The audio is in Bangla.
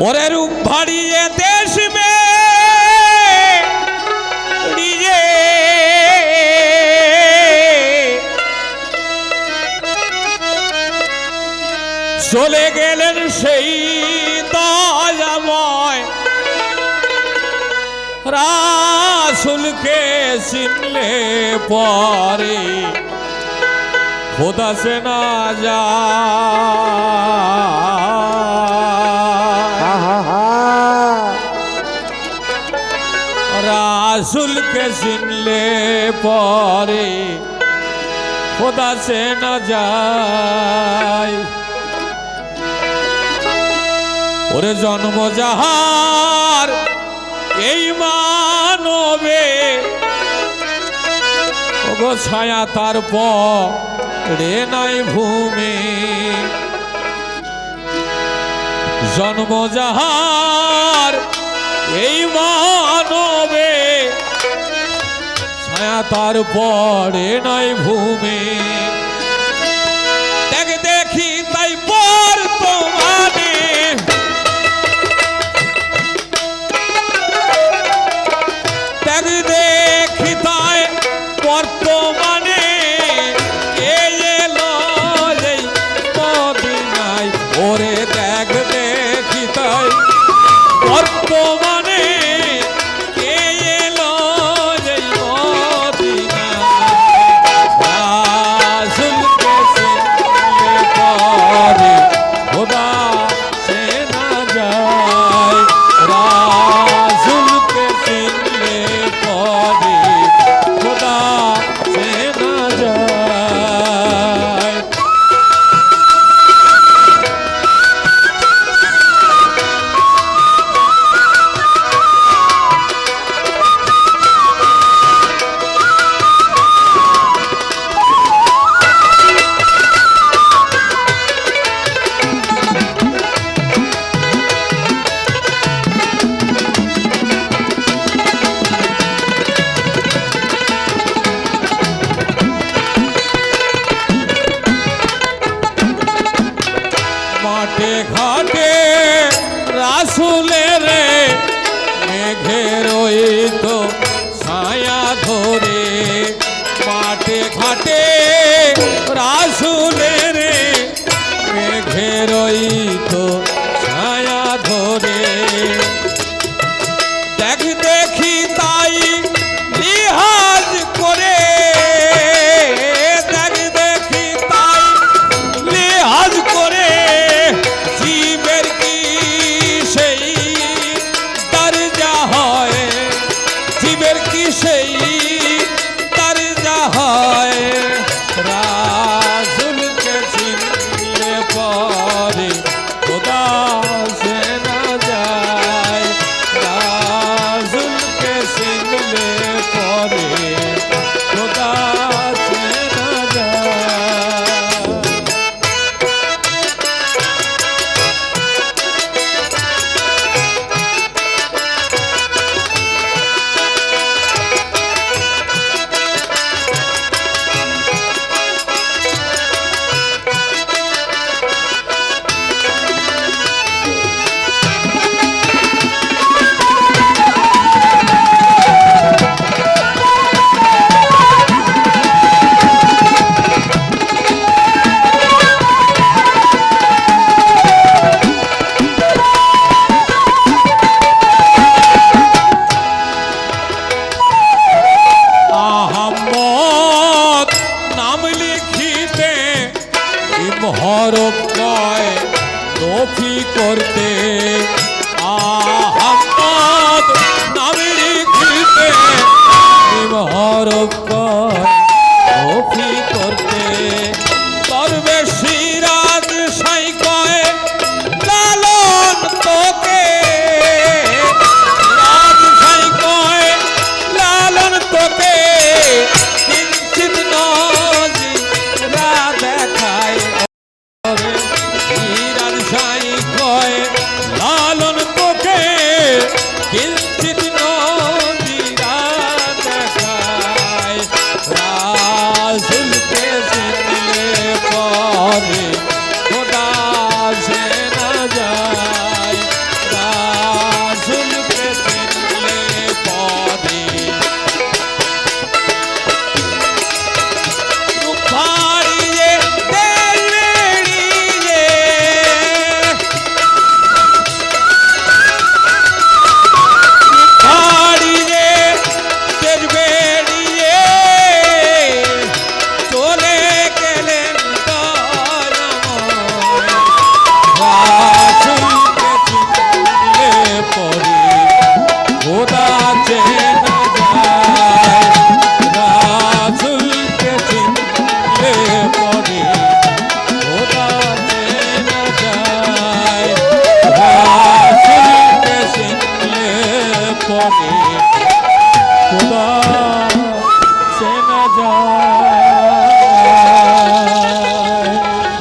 ওরে রূপ ভাড়িয়ে দেশ মে নিজে চলে গেলেন সেই দয়াময় রাসুলকে চিনলে পরে খোদা সে না যায়। রাসুলকে চিনলে পরে খোদা সে না যায়। ওরে জন্ম যাহার, এই মানবে। ওগো ছায়া তার পরে নাই ভূমি। জন্ম যাহার এই মানবে। ছায়া তার পরে নাই ভূমি। ਘਾਟੇ ਰਾਸ